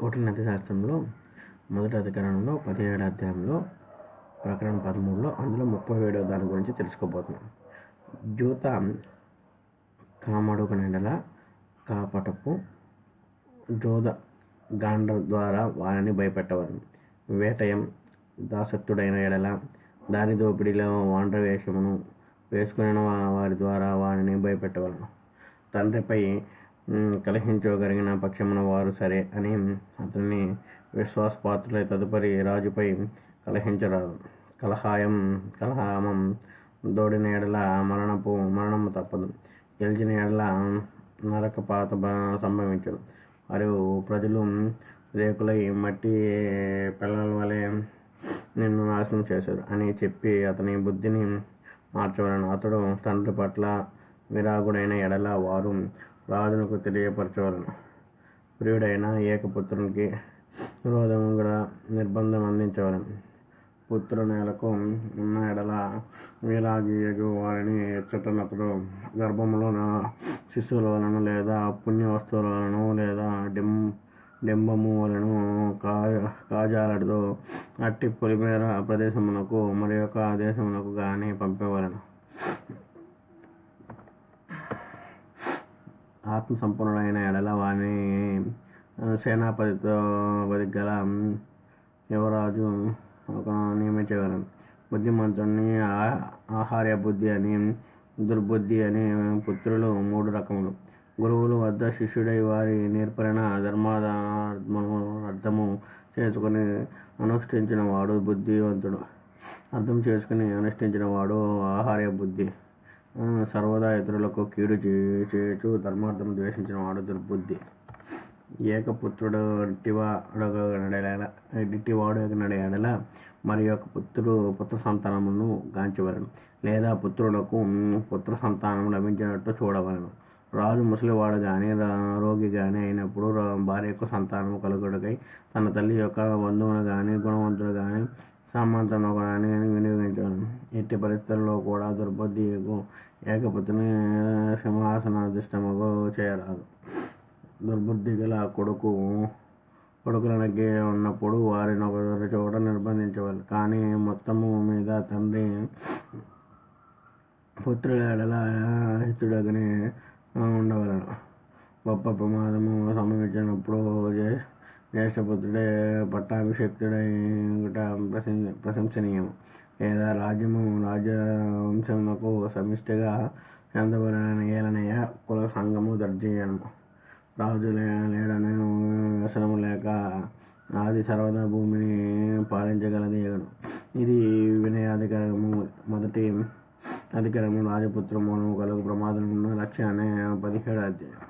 కోటినది శాస్త్రంలో మొదటి అధికరణంలో పదిహేడు అధ్యాయంలో ప్రకరణ పదమూడులో అందులో ముప్పై ఏడవ దాని గురించి తెలుసుకోబోతున్నాం. జూత కామడుగు నెడల కాపటపు జోద గాండ్ర ద్వారా వారిని భయపెట్టవలను. వేటయం దాసత్తుడైన ఎడల దారి దోపిడీలో వాండ్ర వేషమును వేసుకుని వారి ద్వారా వారిని భయపెట్టవలను. తండ్రిపై కలహించగలిగిన పక్షమున వారు సరే అని అతన్ని విశ్వాసపాత్రులై తదుపరి రాజుపై కలహించరాదు. కలహాయం కలహామం దోడిన ఎడల మరణపు మరణము తప్పదు. గెలిచిన ఎడల నరకపాత బ- సంభవించదు మరియు ప్రజలు రేకులై మట్టి పిల్లల వలె నిన్ను నాశనం చేశారు అని చెప్పి అతని బుద్ధిని మార్చవలను. అతడు తండ్రి పట్ల విరాగుడైన ఎడల వారు రాజునకు తెలియపరచవలను. ప్రియుడైన ఏకపుత్రునికి విరోధముగా నిర్బంధం అందించవలను. పుత్రునేలకు ఉన్న ఎడల వీలాగియగు వారిని ఎచ్చటనప్పుడు గర్భములో శిశువుల వలన లేదా పుణ్య వస్తువుల వలన లేదా డెం డెంబము వలన కా కాజాలతో అట్టి పొలిమేర ప్రదేశమునకు మరి యొక్క దేశమునకు కానీ పంపేవలను. ఆత్మసంపన్నుడైన ఎడల వాని సేనాపతితో పది గల యువరాజు ఒక నియమించగలను బుద్ధిమంతుడిని ఆ- ఆహార్య బుద్ధి అని దుర్బుద్ధి అని పుత్రులు మూడు రకములు. గురువుల వద్ద శిష్యుడై వారి నేర్పరిన ధర్మాధర్మము అర్థము చేసుకుని అనుష్ఠించిన వాడు బుద్ధివంతుడు. అర్థం చేసుకుని అనుష్ఠించిన వాడు ఆహార్య బుద్ధి. సర్వదా ఇతరులకు కీడు చే- చేయొచ్చు ధర్మార్థం ద్వేషించిన వాడు దుర్బుద్ధి. ఏకపుత్రుడు ఇట్టివాడగనడల ఇట్టివాడు ఎడల మరి యొక్క పుత్రుడు పుత్ర సంతానమును గాంచవలను లేదా పుత్రులకు పుత్ర సంతానం లభించినట్టు చూడవలను. రాజు ముసలివాడు కానీ రోగి కానీ అయినప్పుడు రా- భార్యకు సంతానం కలుగుడకై తన తల్లి యొక్క బంధువును కానీ గుణవంతుడు కానీ సామంతను కానీ వినియోగించవలను. ఎట్టి పరిస్థితుల్లో కూడా దుర్బుద్ధికు ఏకపుత్రుని సింహాసనాధిష్టముగా చేయరాదు. దుర్బుద్ధి గల కొడుకు కొడుకులకి ఉన్నప్పుడు వారిని ఒకరి చోట నిర్బంధించవాలి కానీ మొత్తము మీద తండ్రి పుత్రుల ఎడల హితుడగని ఉండవలను. గొప్ప ప్రమాదము సంభవించినప్పుడు జ్యేష్ఠపుత్రుడే పట్టాభిషిక్తుడై ఉండుట ప్రశం- ప్రశంసనీయం లేదా రాజ్యము రాజవంశమునకు సమిష్టిగా చెందబడిన ఏలనయ కుల సంఘము దర్జీయనము రాజు లేడని వ్యసనము లేక ఆది సర్వదా భూమిని పాలించగలది ఇది వినయాధికారము మొదటి అధికారము రాజపుత్రము కలుగు ప్రమాదమున్న లక్ష్యాన్ని పదిహేడు అధ్యాయం